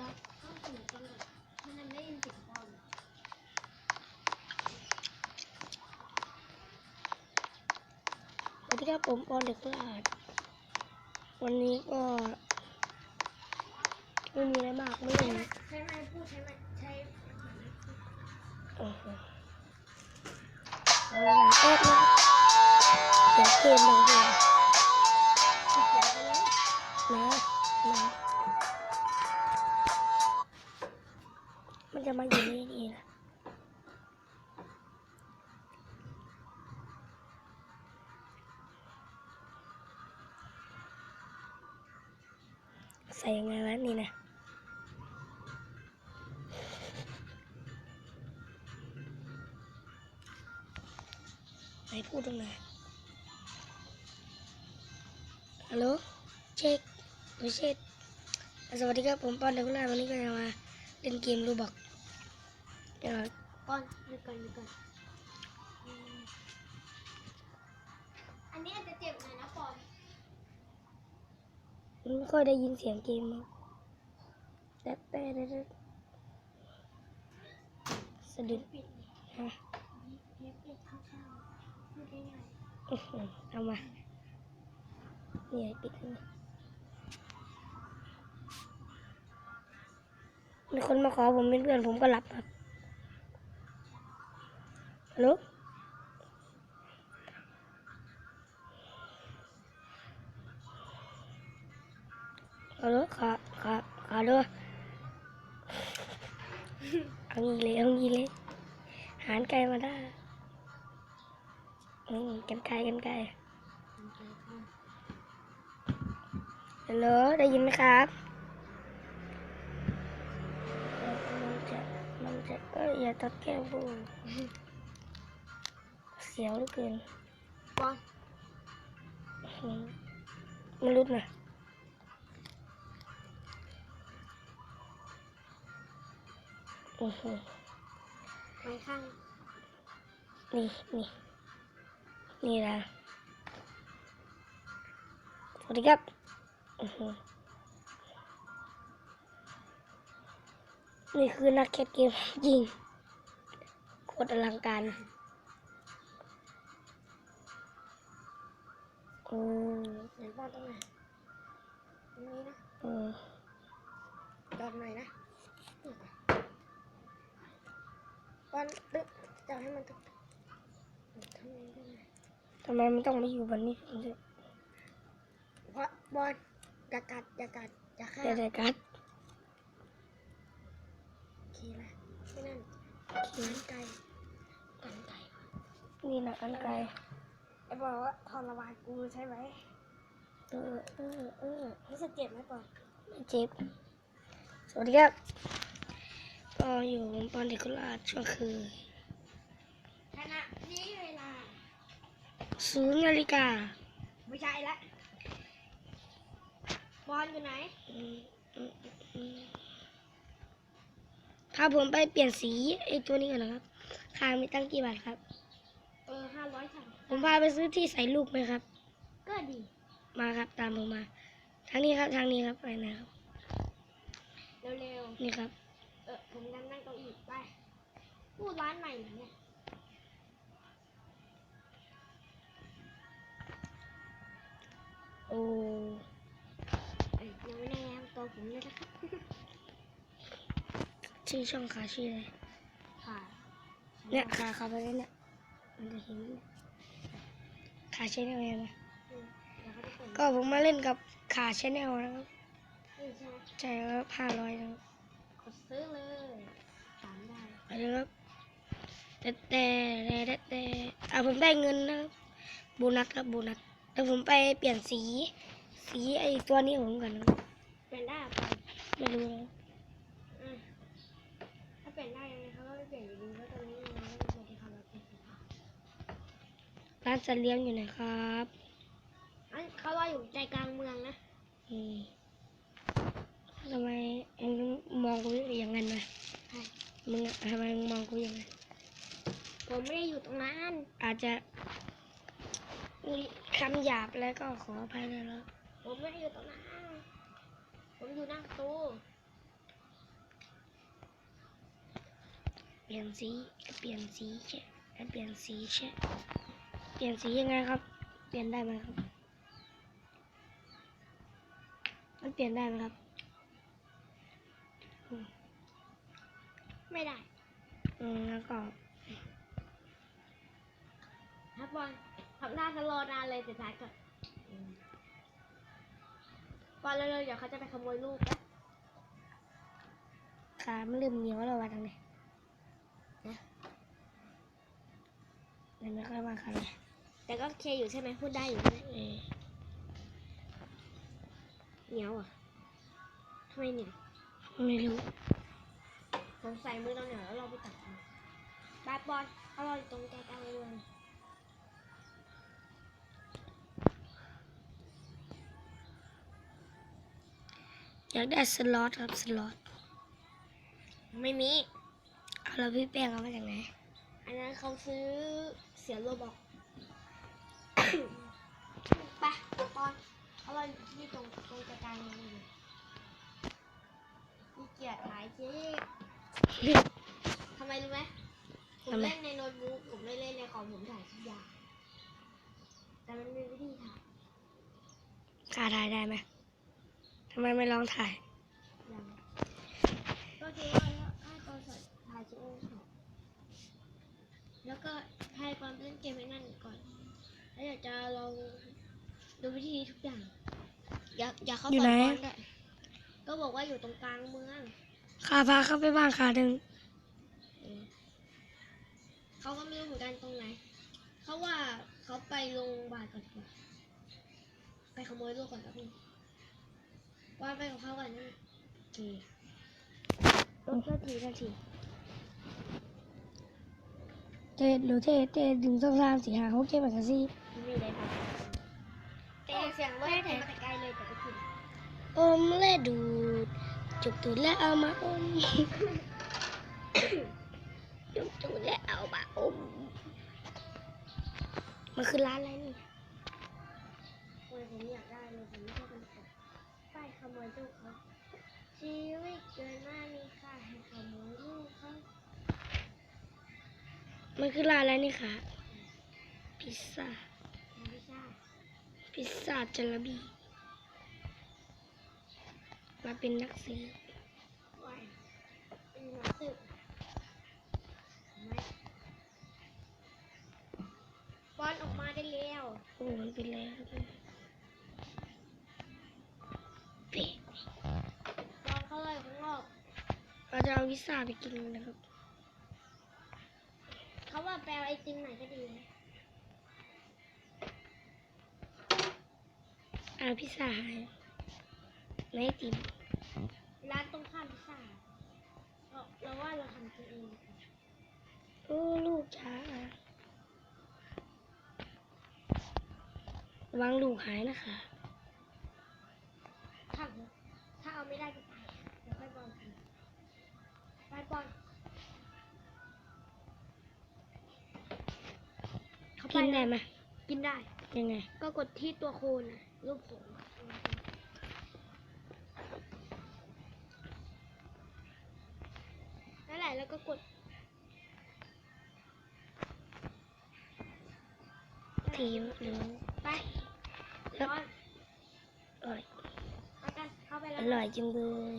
ครับต้องถึงจังเลยมันไม่ได้ยินเสียงพ่อลสวัสดีครับผมปอนเด็กตลาดวันนี้ก็ไม่มีอะไรมากไม่เล่นใช้ไม้พูดใช้ไม้ใช้โอ้โหเอาละแป๊บนะเดี๋ยวเกมบางทีเมันจะมาอยู่นี่นี่นะใส่ยังไงวะนี่นะไหนพูดตรงไหนฮัลโหลเช็คไม่เช็คสวัสดีครับ ผมปอนเดกุล่าวันนี้ก็จะมาเล่นเกมรูบอก เดี๋ยวก่อนดูก่อนดูก่อนอืมอันนี้อาจจะเจ็บหน่อยนะปอนไม่ค่อยได้ยินเสียงเกมมั้งแต่แต่แต่แต่สะดุดฮะเทปปิดข้างๆพูดง่าเนี่ไอ้ปิดนี่มีคนมาขอผมเป็นเพื่อนผมก็รับครับ ฮัลโหลเอาเลขาขาขาด้วยเอางี้เลยเอางี้เลยหารไกลมาได้อืมกันไกลกันไกลฮัลโหลได้ยินไหมครับเออมันจะมันจะเอ้ยอย่าตัดแก้วบู เสียวเหลือเกินปอนอืมไม่รุดนะอือหือไม้ข้าง นี่นี่นี่นะสวัสดีครับอื้อหือนี่คือนักแคทเกมยิงโคตรอลังการ อืมไหนปอนตรงไหนตรงนี้นะอืมจอดหน่อยนะปอนตึ๊บจะให้มันตึ๊บทำยังไงได้ไหมทำไมมันต้องมาอยู่บนนี้ผมจะเพราะบอลอย่ากัดอย่ากัดอย่าฆ่าจะได้กัดโอเคละไม่นั่นขีกันไก่กันไก่นี่นะอันไกล ไอ้บอกว่าทรมานกูใช่ไหมเออเออเออรู้สึกเจ็บไหมปอนไม่เจ็บ สวัสดีครับก็อยู่ผมปอนเด็กโคราชช่วงคืนขณะนี้เวลาศูนย์นาฬิกาไม่ใช่ละบอลอยู่ไหนอืมอืมอืมพาผมไปเปลี่ยนสีไอ้ตัวนี้ก่อนนะครับค่ามีตั้งกี่บาทครับ เออห้าร้อยสามผมพาไปซื้อที่ใส่ลูกไหมครับ ก็ดีมาครับ ตามผมมา ทางนี้ครับ ทางนี้ครับไปนะครับ เร็วนี่ครับ ๆเออผมยังนั่งเก้าอี้ไปพูดร้านใหม่เหรอเนี่ยโอ้ เอ้ยยังไม่แน่นำตัวผมเลยนะครับ ชื่อช่องขาชื่ออะไรค่ะเนี่ยขาเข้าไปเลยเนี่ยมัน จะเห็นเนี่ยขาชแนลยังไงอืมเดี๋ยวเขาจะเปิดก็ผมมาเล่นกับขาชแนลนะครับนี่ใช่ไหมใช่ครับห้าร้อยนะครับกดซื้อเลยถามได้ไปเลยครับแต่แต่แต่แต่แต่อ่าผมได้เงินนะครับโบนัสครับโบนัสแต่ผมไปเปลี่ยนสี สีไอ้ตัวนี้ของผมก่อนนะครับเป็นได้ปอนไม่รู้นะ ร้านสัตว์เลี้ยงอยู่ไหนครับอันเขาว่าอยู่ใจกลางเมืองนะอืมทำไมเองมองกูอย่างนั้นนะใช่มึงอะทำไมมึงมองกูอย่างนั้นผมไม่ได้อยู่ตรงนั้น อาจจะมีคำหยาบแล้วก็ขออภัยนะครับผมไม่ได้อยู่ตรงนั้นผมอยู่หน้าประตูปลี่ยนสีเปลี่ยนสีใช่เปลี่ยนสีใช่เปลี่ยนสียังไงครับ เปลี่ยนได้ไหมครับ มันเปลี่ยนได้ไหมครับ ไม่ได้ อืมแล้วก็ครับบอลทำหน้าสโลว์นานเลยสุดท้ายก็อืมบอลเร็วๆเดี๋ยวเขาจะไปขโมยลูกนะขามันเริ่มเหนียวแล้ววะทางนี้นะเลยไม่ค่อยมาค่ะเลย แต่ก็โอเคอยู่ใช่ไหมพูดได้อยู่ใช่ไหมเออเหนียวอะทำไมเหนียวไม่รู้สงสัยมือเราเหนียวแล้วเราไปตัดมันบาสบอลเขารออยู่ตรงใจกลางเมืองอยากได้สล็อตครับสล็อตไม่มีเอาแล้วพี่แป้งเอามาจากไหนอันนั้นเขาซื้อเสียโลบอก บอลเขารออยู่ที่ตรงตรงใจกลางเมืองอยู่มีเกียรติหายเจ๊ทำไมรู้ไหมผมทำไมเล่นในโน้ตบุ๊กผมไม่เล่นในคอมผมถ่ายทุกอย่างแต่มันมีวิธีถ่ายขาถ่ายได้ไหมทำไมไม่ลองถ่ายยังก็คือว่าให้ตอนสดถ่ายชิ้นก่อนแล้วก็ให้ความเล่นเกมให้นั่นก่อน แล้วเดี๋ยวจะลอง ดูวิธีทุกอย่าง อย่าอย่าเข้าอยู่ฝันไหนบอลด้วยก็บอกว่าอยู่ตรงกลางเมือง ขาพาเข้าไปบ้านขาหนึ่งเออเขาก็ไม่รู้เหมือนกันตรงไหน เขาว่าเขาไปโรงพยาบาลก่อนดีกว่าไปขโมยลูกก่อนแล้วพี่ว่าไปกับเขาก่อนนะโอเครถก็ทีก็ทีเทหรือเทเทหนึ่งสองสามสี่ห้าหกเจ็ดแปดเก้าสิบ สียงรถแต่มาแต่ไกลเลยแต่ก็คืออมและดูดจุกตูดและเอามาอมจุกตูดและเอามาอม มันคือร้านอะไรนี่โอ้ยผมอยากได้เลยผมไม่ชอบเป็นคนไปขโมยลูกเขาชีวิตเกินหน้ามีค่าให้ขโมยลูกเขามันคือร้านอะไรนี่ค่ะพิซซ่าไม่ใช่ พิซซ่าจลาบี มาเป็นนักสืบไหวเป็นหนังสืบไม่บอลออกมาได้แล้ว โอ้มันเป็นแล้วเป็ดบอลเข้าเลยข้างนอกเราจะเอาพิซซ่าไปกินนะครับ เขาว่าแปลไอติมไหนก็ดีนะ อาพิซซ่าหายในไอติมร้านตรงข้ามพิซซ่าเราเราว่าเราทำกินเองดีกว่าโอ้ลูกจ้าระวังลูกหายนะคะถ้าถ้าเอาไม่ได้ก็ไปเดี๋ยวค่อยบอลกันไปบอลเขาไปกินได้แล้วไหมกินได้ ยังไง ก็กดที่ตัวโคนน่ะ รูปผมนั่นแหละแล้วก็กดทีมหรือไปแล้วบอลอร่อยไปกันเข้าไปอแล้วร่อยจังเลย